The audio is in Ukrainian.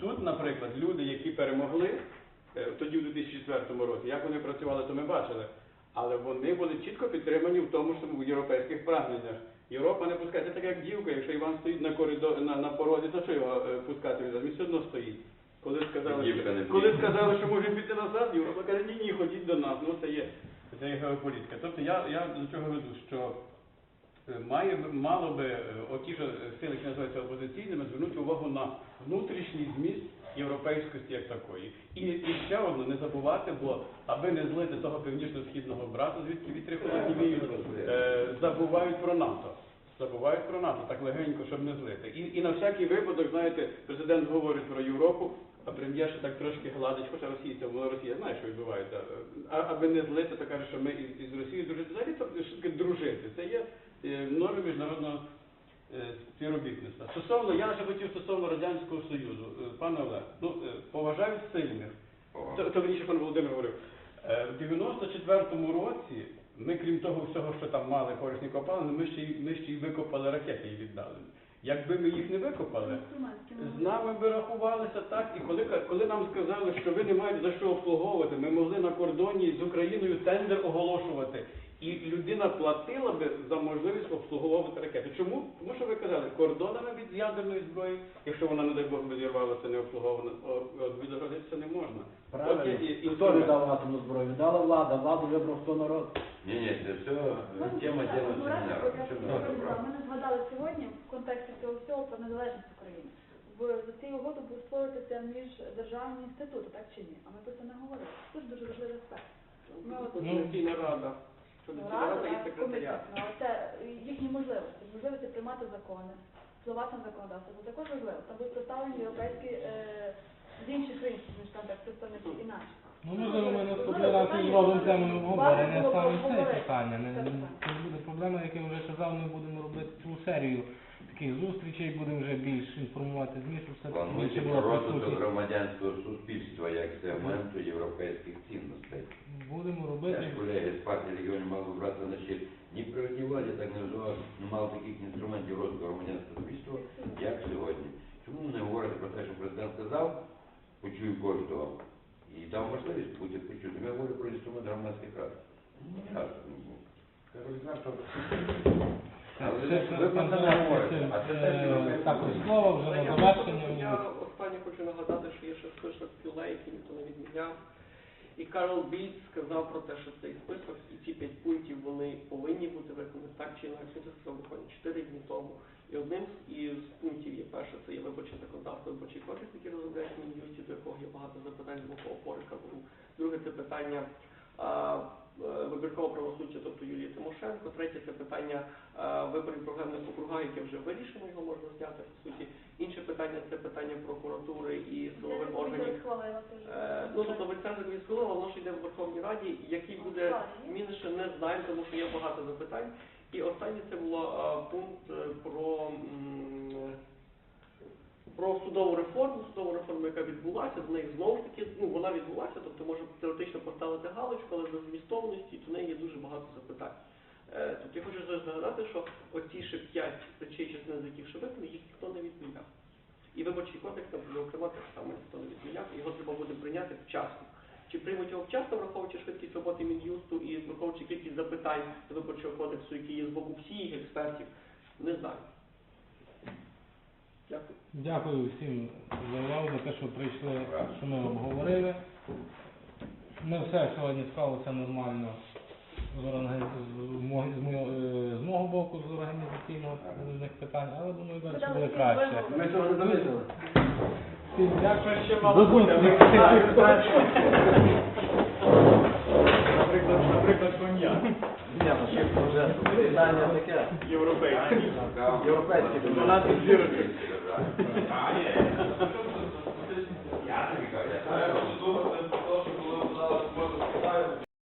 Тут, наприклад, люди, які перемогли е, тоді, в 2004 році, як вони працювали, то ми бачили. Але вони були чітко підтримані в тому, що в європейських прагненнях. Європа не пускає. Це так як дівка, якщо Іван стоїть на коридор на, на порозі, то що його е, пускати від Він все одно стоїть. Коли сказали, що, коли сказали, що можемо піти назад, Європа каже, ні, ні, ходіть до нас. Ну це є, це є геополітика. Тобто я, я до чого веду, що має мало би е, оті ж сили, які називаються опозиційними, звернути увагу на внутрішній зміст європейськості як такої. І, і ще одне, не забувати, бо аби не злити того північно-східного брата, звідки вітри холодні віють, е, забувають про НАТО. Забувають про НАТО так легенько, щоб не злити. І, і на всякий випадок, знаєте, президент говорить про Європу, а прем'єр ще так трошки гладить, хоча Росія це воно Росія знає, що відбувається. А аби не злити, то каже, що ми із, із Росією дружити. Взагалі то що таке дружити. Це є е, норми міжнародного е, співробітництва. Стосовно, я вже хотів стосовно Радянського Союзу, Е, пане Олег, ну е, поважають сильних. То, верніше пан Володимир говорив. В 94-му році ми, крім того всього, що там мали корисні копалини, ми ще й ми ще й викопали ракети і віддали. Якби ми їх не викопали, з нами би рахувалися так, і коли, коли нам сказали, що ви не маєте за що обслуговувати, ми могли на кордоні з Україною тендер оголошувати. І людина платила би за можливість обслуговувати ракети. Чому? Тому що ви казали, кордонами від ядерної зброї, якщо вона, не дай Бог, би зірвалася не обслугована, відгородитися не можна. Правильно. От є і- Хто віддав атомну зброю? Віддала влада, владу вибрав хто народ. Ні, ні, це все е, тема діла семінару. Чому не? Ми не згадали сьогодні в контексті цього всього про незалежність України. В за цією угодою був створюватися міждержавні інститути, так чи ні? А ми про це не говорили. Тут дуже важливий аспект. Ми от Координаційна рада. Координаційна рада, рада і секретаріат. це їхні можливості, можливості приймати закони, впливати на законодавство. Це також важливо. Там будуть представлені європейські е, з інших країн, ніж там так представники і наші. Ну, можливо, ми наступний раз і зробимо тему обговорення саме це питання. Не, не- буде проблема, як я вже казав, ми будемо робити цілу серію таких зустрічей, будемо вже більш інформувати ЗМІ, щоб все Планується більше про було розвиток громадянського суспільства як сегменту європейських цінностей. Будемо Теж робити. колеги з партії регіонів мали брати на щит. Ні при одній владі так не вживали, не мали таких інструментів розвитку громадянського суспільства, як сьогодні. Чому не говорити про те, що президент сказав, почую кожного, і дав можливість бути почутим. Я говорю про інструмент громадських рад. Також слово вже на Я завершення. Я останнє хочу нагадати, що є ще список Пюле, який ніхто не відміняв. І Карл Більд сказав про те, що цей список і ці п'ять пунктів вони повинні бути виконані так чи інакше. Це сказав буквально чотири дні тому. І одним із пунктів є перше, це є виборче законодавство, виборчий кодекс, який розробляє є багато запитань з боку опорика. Друге це питання е, вибіркового правосуддя, тобто Юлії Тимошенко. Третє це питання виборів проблемних округа, яке вже вирішено, його можна зняти по суті. Інше питання це питання прокуратури і силових органів. Е, Ну, тобто Олександр Військового, воно ж йде в Верховній Раді, який буде зміни ще не знаємо, тому що є багато запитань. І останнє це було пункт е, про, про судову реформу, судову реформу, яка відбулася, з неї знову ж таки, ну вона відбулася, тобто можна теоретично поставити галочку, але за змістовності до неї є дуже багато запитань. Е, Тобто я хочу зараз нагадати, що оці ще п'ять речей, частини з яких ще їх ніхто не відміняв. І виборчий кодекс, зокрема, так само ніхто не відміняв, його треба буде прийняти вчасно. Чи приймуть його вчасно, враховуючи швидкість роботи Мін'юсту і враховуючи кількість запитань до виборчого кодексу, які є з боку всіх експертів, не знаю. Дякую. Дякую всім за увагу, за те, що прийшли, що ми обговорили. Не все сьогодні склалося нормально з, з, мого, з, мого, е, з мого боку, з організаційного питань, але думаю, далі буде краще. Ми цього не. Всім дякую. ще мало зустрічі. Наприклад, наприклад, коньяк Ні, ну ще вже питання таке. європейський. Європейський. 12 зірочок. А, є.